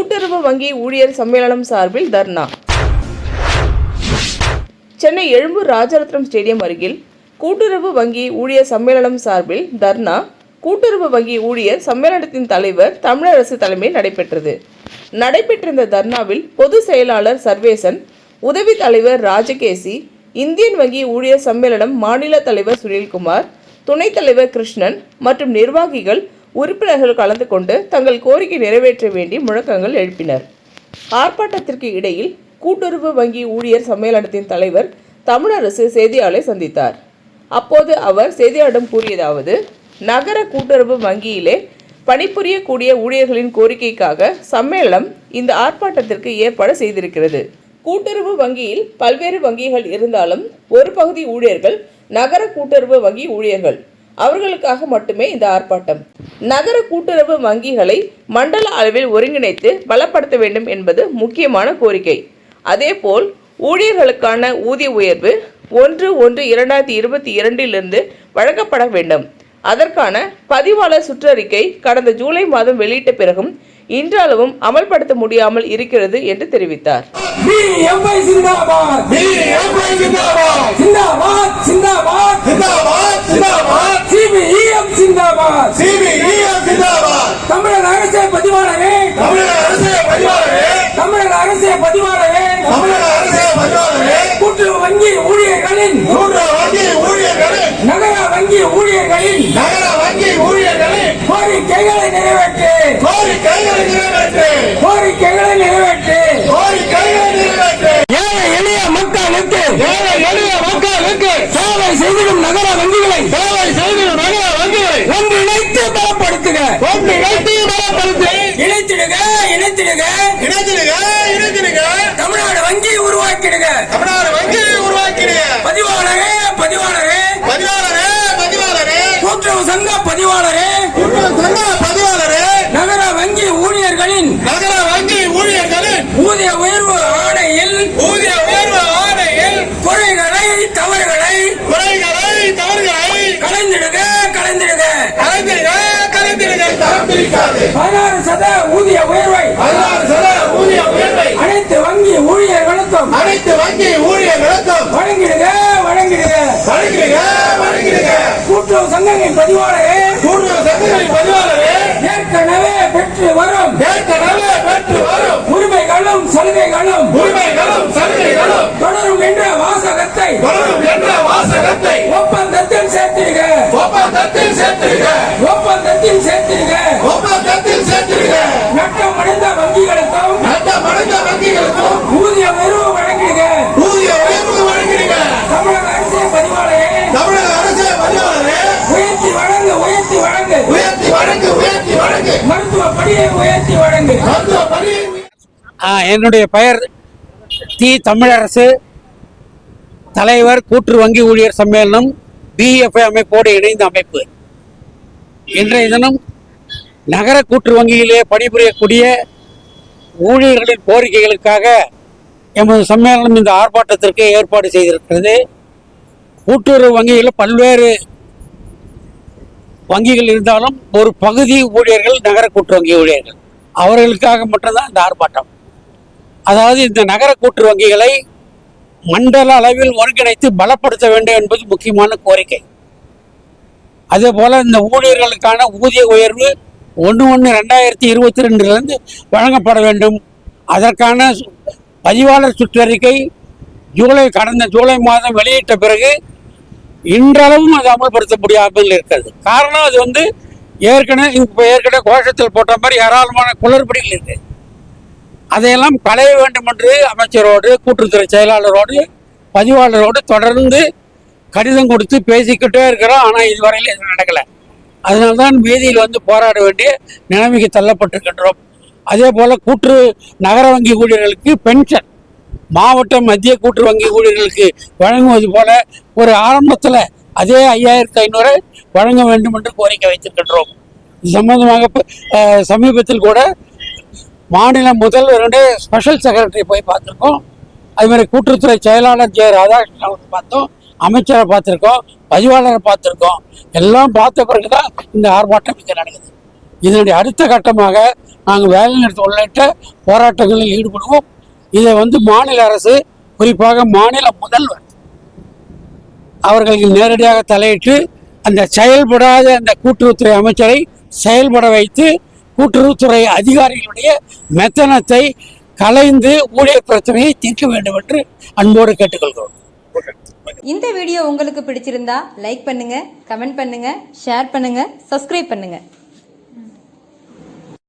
கூட்டுறவு வங்கி ஊழியர் சம்மேளனம் சார்பில் தர்ணா. சென்னை எழும்பூர் ராஜரத்னம் ஸ்டேடியம் அருகில் கூட்டுறவு வங்கி ஊழியர் சம்மேளனம் சார்பில் தர்ணா கூட்டுறவு வங்கி ஊழியர் சம்மேளனத்தின் தலைவர் தமிழரசு தலைமையில் நடைபெற்றது. நடைபெற்றிருந்த தர்ணாவில் பொது செயலாளர் சர்வேசன் உதவி தலைவர் ராஜகேசி இந்தியன் வங்கி ஊழியர் சம்மேளனம் மாநில தலைவர் சுனில்குமார் துணைத் தலைவர் கிருஷ்ணன் மற்றும் நிர்வாகிகள் உறுப்பினர்கள் கலந்து கொண்டு தங்கள் கோரிக்கை நிறைவேற்ற வேண்டி முழக்கங்கள் எழுப்பினர். ஆர்ப்பாட்டத்திற்கு இடையில் கூட்டுறவு வங்கி ஊழியர் சம்மேளனத்தின் தலைவர் தமிழரசு செய்தியாளரை சந்தித்தார். அப்போது அவர் செய்தியாளரிடம் கூறியதாவது நகர கூட்டுறவு வங்கியிலே பணிபுரியக்கூடிய ஊழியர்களின் கோரிக்கைக்காக சம்மேளனம் இந்த ஆர்ப்பாட்டத்திற்கு ஏற்பாடு செய்திருக்கிறது. கூட்டுறவு வங்கியில் பல்வேறு வங்கிகள் இருந்தாலும் ஒரு பகுதி ஊழியர்கள் நகர கூட்டுறவு வங்கி ஊழியர்கள். அவர்களுக்காக மட்டுமே இந்த ஆர்ப்பாட்டம். நகர கூட்டுறவு வங்கிகளை மண்டல அளவில் ஒருங்கிணைத்து பலப்படுத்த வேண்டும் என்பது முக்கியமான கோரிக்கை. அதேபோல் ஊழியர்களுக்கான ஊதிய உயர்வு ஒன்று ஒன்று இரண்டாயிரத்தி இருபத்தி இரண்டிலிருந்து வழங்கப்பட வேண்டும். அதற்கான பதிவாளர் சுற்றறிக்கை கடந்த ஜூலை மாதம் வெளியிட்ட பிறகும் இன்றளவும் அமல்படுத்த முடியாமல் இருக்கிறது என்று தெரிவித்தார். சிந்தாபாத். அரசே பதிவாளரே தமிழக அரசே பதிவாளரே தமிழக அரசே பதிவாளரே தமிழக அரசே பதிவாளரே கூட்டுறவு வங்கி ஊழியர்களின் கூட்டுறவு வங்கி ஊழியர்களின் நகர வங்கி ஊழியர்களின் நகர வங்கி ஊழியர்களின் கோரிக்கைகளை நிறைவேற்று. கோரிக்கைகளை நிறைவேற்று. கோரிக்கைகளை நிறைவேற்று. கோரிக்கைகளை நிறைவேற்று. ஏழை எளிய மக்களுக்கு ஏழை எளிய மக்களுக்கு சேவை செய்திடும் நகர வங்கிகளை சேவை செய்திடும் நகர வங்கிகளை ஒன்றிணைத்து பலப்படுத்துக. ஒன்றிணைத்து பலப்படுத்தி இணைத்திடுக இணைத்திடுக இணைந்திடுக தமிழ்நாடு வங்கி உருவாக்கிடுக தமிழ்நாடு வங்கி உருவாக்கிடுக பதிவாளரே பதிவாளரே. பதிவாளரே பதிவாளரே. கூட்டுறவு சங்க பதிவாளரே. கூட்டுறவு சங்க பதிவாளரே. நகர வங்கி ஊழியர்களின் நகர வங்கி ஊழியர்களின் ஊதிய பிரிக்காது பதினாறு சத ஊதிய உயர்வை பதினாறு சத ஊதிய உயர்வை அனைத்து வங்கி ஊழியர்களுக்கும் அனைத்து வங்கி ஊழியர்களுக்கும் வழங்கிடுக வழங்கிடுக. வழங்கிடுக வழங்கிடுக. கூட்டுறவு சங்கங்களின் பதிவாளரே. கூட்டுறவு சங்கங்களின் பதிவாளரே. ஏற்கனவே பெற்று வரும். ஏற்கனவே பெற்று வரும். உரிமைகளும் சலுகைகளும் உரிமைகளும் சலுகைகளும் தொடரும் என்ற வாசகத்தை வரும் என்ற வாசகத்தை ஒப்பந்தத்தில் சேர்த்திடுக. ஒப்பந்தத்தில் சேர்த்திருக்க ஒப்பந்தத்தில் சேர்த்திடுக ஒப்பந்தத்தில் சேர்த்திருக்க நட்டம் அடைந்த வங்கிகளுக்கும் நட்டமடைந்த வங்கிகளுக்கும் ஊதிய உயர்வு வழங்கிடுக ஊதிய உயர்வு வழங்கிடுங்க தமிழக அரசே பதிவாளரே தமிழக அரசு பதிவாளரே உயர்த்தி வழங்கு உயர்த்தி வழங்கு உயர்த்தி வழங்கு உயர்த்தி வழங்கு மருத்துவ படியை உயர்த்தி வழங்கு மருத்துவ பணியை ஆ, என்னுடைய பெயர் தி தமிழரசு. தலைவர் கூற்று வங்கி ஊழியர் சம்மேளனம் பிஎஃப்ஐ அமைப்போடு இணைந்த அமைப்பு. இன்றைய தினம் நகர கூற்று வங்கியிலே பணிபுரியக்கூடிய ஊழியர்களின் கோரிக்கைகளுக்காக எமது சம்மேளனம் இந்த ஆர்ப்பாட்டத்திற்கு ஏற்பாடு செய்திருக்கிறது. கூட்டுறவு வங்கியில் பல்வேறு வங்கிகள் இருந்தாலும் ஒரு பகுதி ஊழியர்கள் நகர கூட்டு வங்கி ஊழியர்கள். அவர்களுக்காக மட்டும்தான் இந்த ஆர்ப்பாட்டம். அதாவது இந்த நகர கூட்டு வங்கிகளை மண்டல அளவில் ஒருங்கிணைத்து பலப்படுத்த வேண்டும் என்பது முக்கியமான கோரிக்கை. அதே போல் இந்த ஊழியர்களுக்கான ஊதிய உயர்வு ஒன்று ஒன்று ரெண்டாயிரத்தி இருபத்தி ரெண்டுலேருந்து வழங்கப்பட வேண்டும். அதற்கான சு- பதிவாளர் சுற்றறிக்கை ஜூலை கடந்த ஜூலை மாதம் வெளியிட்ட பிறகு இன்றளவும் அது அமல்படுத்த முடியாமல் இருக்கிறது. காரணம் அது வந்து ஏற்கனவே இப்போ ஏற்கனவே கோஷத்தில் போட்ட மாதிரி ஏராளமான குளறுபடிகள் இருக்கு. அதையெல்லாம் களைய வேண்டும் என்று அமைச்சரோடு கூட்டுறவுத்துறை செயலாளரோடு பதிவாளரோடு தொடர்ந்து கடிதம் கொடுத்து பேசிக்கிட்டே இருக்கிறோம். ஆனால் இதுவரையில் எதுவும் நடக்கலை. அதனால்தான் வீதியில் வந்து போராட வேண்டிய நிலைமைக்கு தள்ளப்பட்டிருக்கின்றோம். அதே போல் கூற்று நகர வங்கி ஊழியர்களுக்கு பென்ஷன் மாவட்ட மத்திய கூட்டு வங்கி ஊழியர்களுக்கு வழங்குவது போல ஒரு ஆரம்பத்தில் அதே ஐயாயிரத்தி ஐநூறு வழங்க வேண்டும் என்று கோரிக்கை வைத்திருக்கின்றோம். இது சம்பந்தமாக சமீபத்தில் கூட மாநில முதல்வருடைய ஸ்பெஷல் செக்ரட்டரி போய் பார்த்துருக்கோம். அதுமாதிரி கூட்டுறவுத்துறை செயலாளர் ஜெய ராதாகிருஷ்ணன் அவர்கள் பார்த்தோம். அமைச்சரை பார்த்துருக்கோம். பதிவாளரை பார்த்துருக்கோம். எல்லாம் பார்த்த பிறகு தான் இந்த ஆர்ப்பாட்டம் இங்கே நடக்குது. இதனுடைய அடுத்த கட்டமாக நாங்கள் வேலை நிறுத்த உள்ளிட்ட போராட்டங்களில் ஈடுபடுவோம். இதை வந்து மாநில அரசு குறிப்பாக மாநில முதல்வர் அவர்களுக்கு நேரடியாக தலையிட்டு அந்த செயல்படாத அந்த கூட்டுறவுத்துறை அமைச்சரை செயல்பட வைத்து கூட்டுறவுத்துறை அதிகாரிகளுடைய மெத்தனத்தை கலைந்து ஊழியர் பிரச்சனையை தீர்க்க வேண்டும் என்று அன்போடு கேட்டுக்கொள்கிறோம். இந்த வீடியோ உங்களுக்கு பிடிச்சிருந்தா லைக் பண்ணுங்க கமெண்ட் பண்ணுங்க ஷேர் பண்ணுங்க சப்ஸ்கிரைப் பண்ணுங்க.